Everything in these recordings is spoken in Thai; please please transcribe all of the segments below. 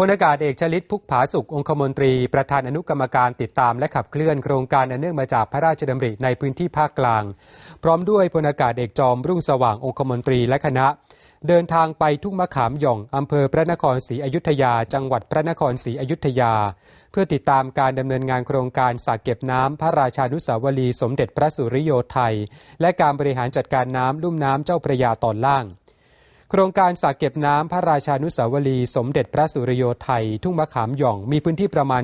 พลอากาศเอกชลิตพุกผาสุของคมนตรี ประธานอนุกรรมการติดตามและขับเคลื่อนโครงการอันเนื่องมาจากพระราชดำริในพื้นที่ภาคกลาง พร้อมด้วยพลอากาศเอกจอมรุ่งสว่างองคมนตรีและคณะ เดินทางไปทุ่งมะขามหย่องอำเภอพระนครศรีอยุธยา จังหวัดพระนครศรีอยุธยา เพื่อติดตามการดำเนินงานโครงการสากเก็บน้ำพระราชานุสาวรี สมเด็จพระสุริโยไทย และการบริหารจัดการน้ำลุ่มน้ำเจ้าพระยาตอนล่าง โครงการสากเก็บน้ำพระราชานุสาวรี สมเด็จพระสุริโยไทย ทุ่งมะขามหย่อง มีพื้นที่ประมาณ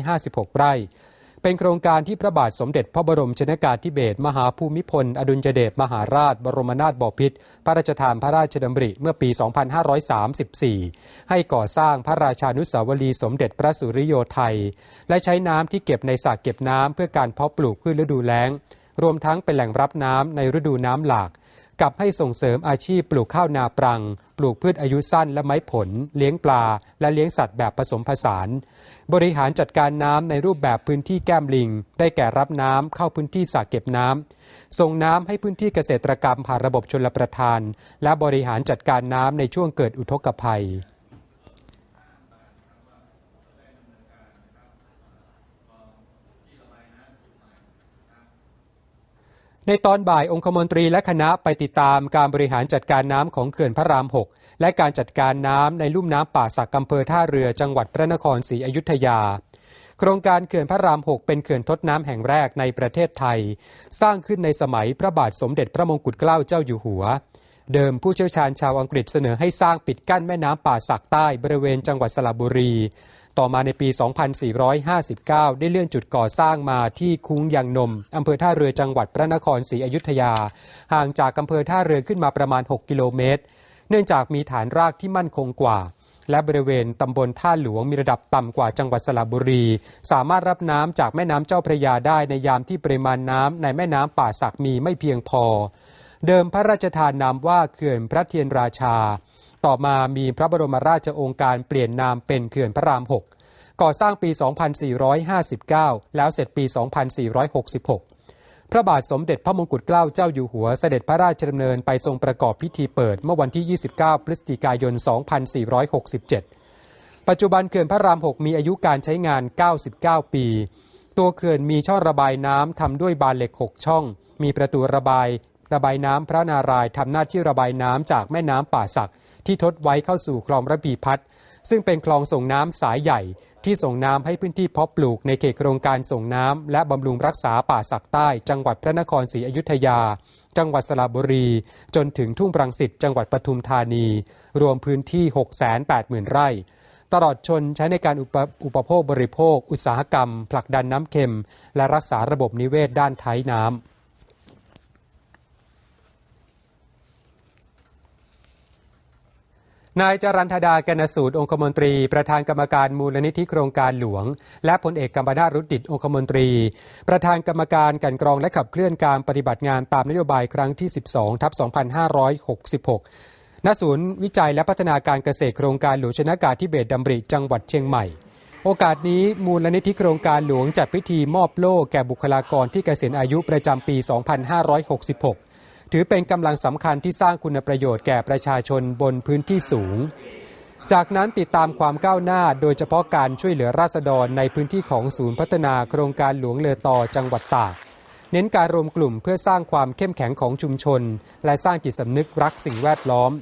256 ไร่ เป็นโครงการที่พระบาทสมเด็จพระบรมชนากาธิเบศรมหาภูมิพล อดุลยเดชมหาราช บรมนาถบพิตรพระราชทานพระราชดำริเมื่อปี 2534 ให้ก่อสร้างพระราชานุสาวรีสมเด็จพระสุริโยไทย และใช้น้ำที่เก็บในสระเก็บน้ำเพื่อการเพาะปลูกพืชฤดูแล้งรวมทั้งเป็นแหล่งรับน้ำในฤดูน้ำหลาก กับให้ส่งเสริมอาชีพปลูกข้าวนาปรัง ปลูกพืชอายุสั้นและไม้ผล เลี้ยงปลา และเลี้ยงสัตว์แบบผสมผสาน บริหารจัดการน้ำในรูปแบบพื้นที่แก้มลิง ได้แก่รับน้ำเข้าพื้นที่สระเก็บน้ำส่งน้ำให้พื้นที่เกษตรกรรมผ่านระบบชลประทาน และบริหารจัดการน้ำในช่วงเกิดอุทกภัย ในตอนบ่ายองคมนตรีและคณะไปติดตามการบริหารจัดการน้ำของเขื่อนพระราม 6 และการจัดการน้ำในลุ่มน้ำป่าสักอำเภอท่าเรือจังหวัดพระนครศรีอยุธยา โครงการเขื่อนพระราม 6 เป็นเขื่อนทดน้ำแห่งแรกในประเทศไทย สร้างขึ้นในสมัยพระบาทสมเด็จพระมงกุฎเกล้าเจ้าอยู่หัว เดิมผู้เชี่ยวชาญชาวอังกฤษเสนอให้สร้างปิดกั้นแม่น้ำป่าสักใต้บริเวณจังหวัดสระบุรี ต่อมาในปี 2459 ได้เลื่อนจุดก่อสร้างมาที่คุ้งยางนมอำเภอท่าเรือจังหวัดพระนครศรีอยุธยา ห่างจากอำเภอท่าเรือขึ้นมาประมาณ 6 กิโลเมตร เนื่องจากมีฐานรากที่มั่นคงกว่า และบริเวณตำบลท่าหลวงมีระดับต่ำกว่าจังหวัดสระบุรี สามารถรับน้ำจากแม่น้ำเจ้าพระยาได้ในยามที่ปริมาณน้ำในแม่น้ำป่าสักมีไม่เพียงพอ เดิมพระราชทานนามว่าเขื่อนพระเทียนราชา ต่อมามีพระบรมราชโองการเปลี่ยนนามเป็นเขื่อนพระราม 6 ก่อสร้างปี 2459 แล้วเสร็จปี 2466 พระบาทสมเด็จพระมงกุฎเกล้าเจ้าอยู่หัวเสด็จพระราชดำเนินไปทรงประกอบพิธีเปิดเมื่อวันที่ 29 พฤศจิกายน 2467 ปัจจุบันเขื่อนพระราม 6 มีอายุการใช้งาน 99 ปี ตัวเขื่อนมีช่องระบายน้ำทำด้วยบานเหล็ก 6 ช่อง มีประตูระบายระบายน้ำพระนารายณ์ทำหน้าที่ระบายน้ำจากแม่น้ำป่าสัก ที่ทดไว้เข้าสู่คลองระพีพัฒน์ซึ่งเป็นคลองส่งน้ำสายใหญ่ที่ส่งน้ำให้พื้นที่เพาะปลูกในเขตโครงการส่งน้ำและบำรุงรักษาป่าสักใต้ จังหวัดพระนครศรีอยุธยา จังหวัดสระบุรี จนถึงทุ่งรังสิตจังหวัดปทุมธานี รวมพื้นที่ 680,000 ไร่ ตลอดชนใช้ในการอุปอุปโภคบริโภค อุตสาหกรรม ผลักดันน้ำเค็ม และรักษาระบบนิเวศด้านท้ายน้ำ นายจรันธดาแกนสูตรองคมนตรี ประธานกรรมการมูลนิธิโครงการหลวง และพลเอกกัมปนาตรุดดิตองคมนตรี ประธานกรรมการกันกรองและขับเคลื่อนการปฏิบัติงานตามนโยบายครั้งที่ 12 ทับ 2566 ณ ศูนย์วิจัยและพัฒนาการเกษตรโครงการหลวงชนากาธิเบศรดำริจังหวัดเชียงใหม่ โอกาสนี้มูลนิธิโครงการหลวงจัดพิธีมอบโล่แก่บุคลากรที่เกษียณอายุประจำปี 2566 ถือเป็นกำลังสำคัญที่สร้างคุณประโยชน์แก่ประชาชนบนพื้นที่สูง จากนั้นติดตามความก้าวหน้าโดยเฉพาะการช่วยเหลือราษฎรในพื้นที่ของศูนย์พัฒนาโครงการหลวงเลอต่อจังหวัดตากเน้นการรวมกลุ่มเพื่อสร้างความเข้มแข็งของชุมชน และสร้างจิตสำนึกรักสิ่งแวดล้อม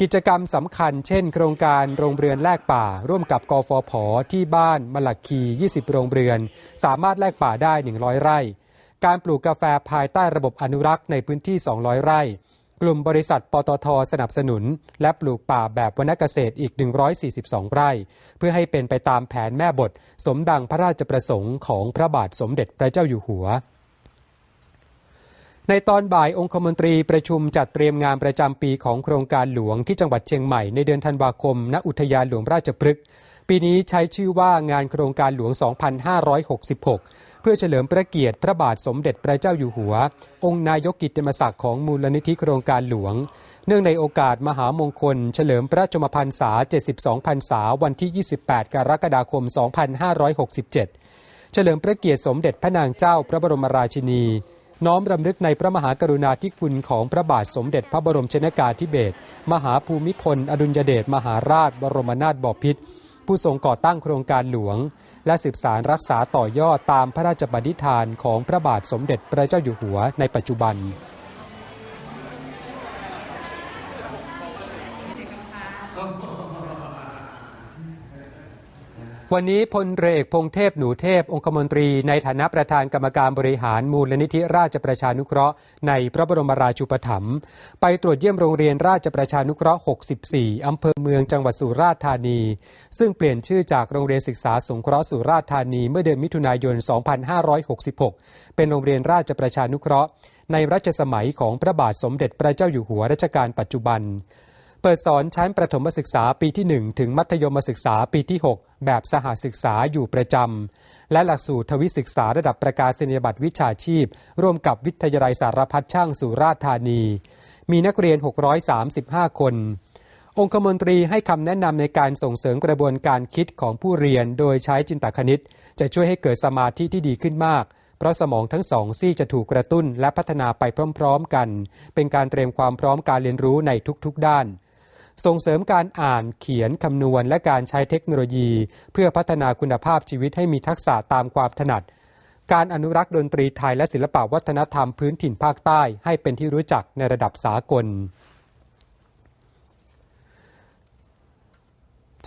กิจกรรมสำคัญเช่น โครงการโรงเรือนแลกป่า ร่วมกับกฟผที่บ้านมลักคี 20 โรงเรือน สามารถแลกป่าได้ 100 ไร่ การปลูกกาแฟภายใต้ระบบอนุรักษ์ในพื้นที่ 200 ไร่ กลุ่มบริษัทปตทสนับสนุน และปลูกป่าแบบวรรณเกษตรอีก 142 ไร่ เพื่อให้เป็นไปตามแผนแม่บท สมดังพระราชประสงค์ของพระบาทสมเด็จพระเจ้าอยู่หัวในตอนบ่ายองคมนตรีประชุมจัดเตรียมงานประจำปีของโครงการหลวงที่จังหวัดเชียงใหม่ในเดือนธันวาคม ณ อุทยานหลวงราชพฤกษ์ ปีนี้ใช้ชื่อว่างานโครงการหลวง 2566 พื่อเฉลิมพระเกียรติพระบาทสมเด็จพระเจ้าอยู่หัว องค์นายกกิตติมศักดิ์ของมูลนิธิโครงการหลวง เนื่องในโอกาสมหามงคล เฉลิมพระชมพรรษา 72 พรรษา วันที่ 28 กรกฎาคม 2567 เฉลิมพระเกียรติสมเด็จพระนางเจ้าพระบรมราชินี น้อมรำลึกในพระมหากรุณาธิคุณของพระบาทสมเด็จพระบรมชนากาธิเบศรมหาภูมิพล อดุลยเดชมหาราชบรมนาถบพิตร ผู้ทรงก่อตั้งโครงการหลวง และสืบสารรักษาต่อยอดตามพระราชบัญญัติฐานของพระบาทสมเด็จพระเจ้าอยู่หัวในปัจจุบัน วันนี้พลเรือเอกพงเทพหนูเทพ องคมนตรีในฐานะประธานกรรมการบริหารมูลนิธิราชประชานุเคราะห์ในพระบรมราชูปถัมภ์ไปตรวจเยี่ยมโรงเรียนราชประชานุเคราะห์ 64 อำเภอเมืองจังหวัดสุราษฎร์ธานี ซึ่งเปลี่ยนชื่อจากโรงเรียนศึกษาสงเคราะห์สุราษฎร์ธานี เมื่อเดือนมิถุนายน 2566 เป็นโรงเรียนราชประชานุเคราะห์ในรัชสมัยของพระบาทสมเด็จพระเจ้าอยู่หัวรัชกาลปัจจุบัน เปิดสอนชั้นประถมศึกษาปีที่ 1 ถึงมัธยมศึกษาปีที่ 6 แบบสหศึกษาอยู่ประจำ และหลักสูตรทวิศึกษาระดับประกาศนียบัตรวิชาชีพ ร่วมกับวิทยาลัยสารพัดช่างสุราษฎร์ธานี มีนักเรียน 635 คน องคมนตรีให้คำแนะนำในการส่งเสริมกระบวนการคิดของผู้เรียนโดยใช้จินตคณิต จะช่วยให้เกิดสมาธิที่ดีขึ้นมากเพราะสมองทั้งสองซี่จะถูกกระตุ้นและพัฒนาไปพร้อม ๆ กัน เป็นการเตรียมความพร้อมการเรียนรู้ในทุกๆด้าน ส่งเสริมการอ่านเขียนคำนวณ และการใช้เทคโนโลยี เพื่อพัฒนาคุณภาพชีวิตให้มีทักษะตามความถนัด การอนุรักษ์ดนตรีไทยและศิลปวัฒนธรรมพื้นถิ่นภาคใต้ให้เป็นที่รู้จักในระดับสากล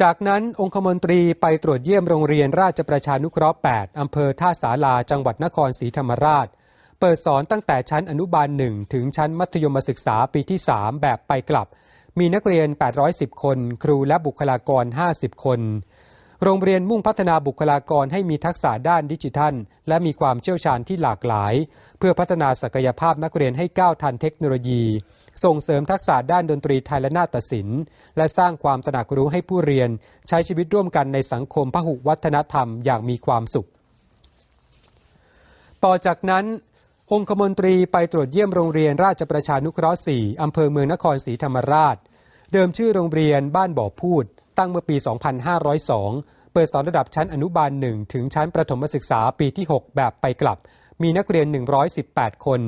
จากนั้นองคมนตรีไปตรวจเยี่ยมโรงเรียนราชประชานุเคราะห์ 8 อำเภอท่าสาราจังหวัดนครศรีธรรมราช เปิดสอนตั้งแต่ชั้นอนุบาล 1 ถึงชั้นมัธยมศึกษาปีที่ 3 แบบไปกลับ มีนักเรียน 810 คน ครูและบุคลากร 50 คน โรงเรียนมุ่งพัฒนาบุคลากรให้มีทักษะด้านดิจิทัล และมีความเชี่ยวชาญที่หลากหลาย เพื่อพัฒนาศักยภาพนักเรียนให้ก้าวทันเทคโนโลยี ส่งเสริมทักษะด้านดนตรีไทยและนาฏศิลป์ และสร้างความตระหนักรู้ให้ผู้เรียน ใช้ชีวิตร่วมกันในสังคมพหุวัฒนธรรมอย่างมีความสุข ต่อจากนั้นองคมนตรีไปตรวจเยี่ยมโรงเรียนราชประชานุเคราะห์ 4 อำเภอเมืองนครศรีธรรมราช เดิมชื่อโรงเรียนบ้านบ่อพูด ตั้งเมื่อปี 2502 เปิดสอนระดับชั้นอนุบาล 1 ถึงชั้นประถมศึกษาปีที่ 6 แบบไปกลับ มีนักเรียน 118 คน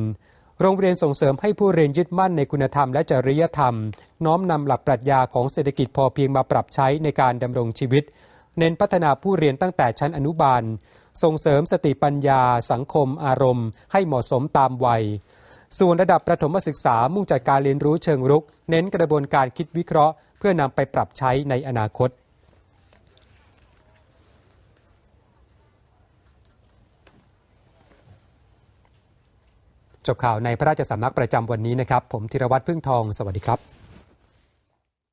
โรงเรียนส่งเสริมให้ผู้เรียนยึดมั่นในคุณธรรมและจริยธรรม น้อมนำหลักปรัชญาของเศรษฐกิจพอเพียงมาปรับใช้ในการดำรงชีวิต เน้นพัฒนาผู้เรียนตั้งแต่ชั้นอนุบาล ส่งเสริมสติปัญญา สังคม อารมณ์ ให้เหมาะสมตามวัย ส่วนระดับประถมศึกษามุ่งจัดการเรียนรู้เชิงรุก เน้นกระบวนการคิดวิเคราะห์ เพื่อนำไปปรับใช้ในอนาคตจบข่าวในพระราชสำนักประจำวันนี้นะครับ ผมธีรวัตรพึ่งทอง สวัสดีครับ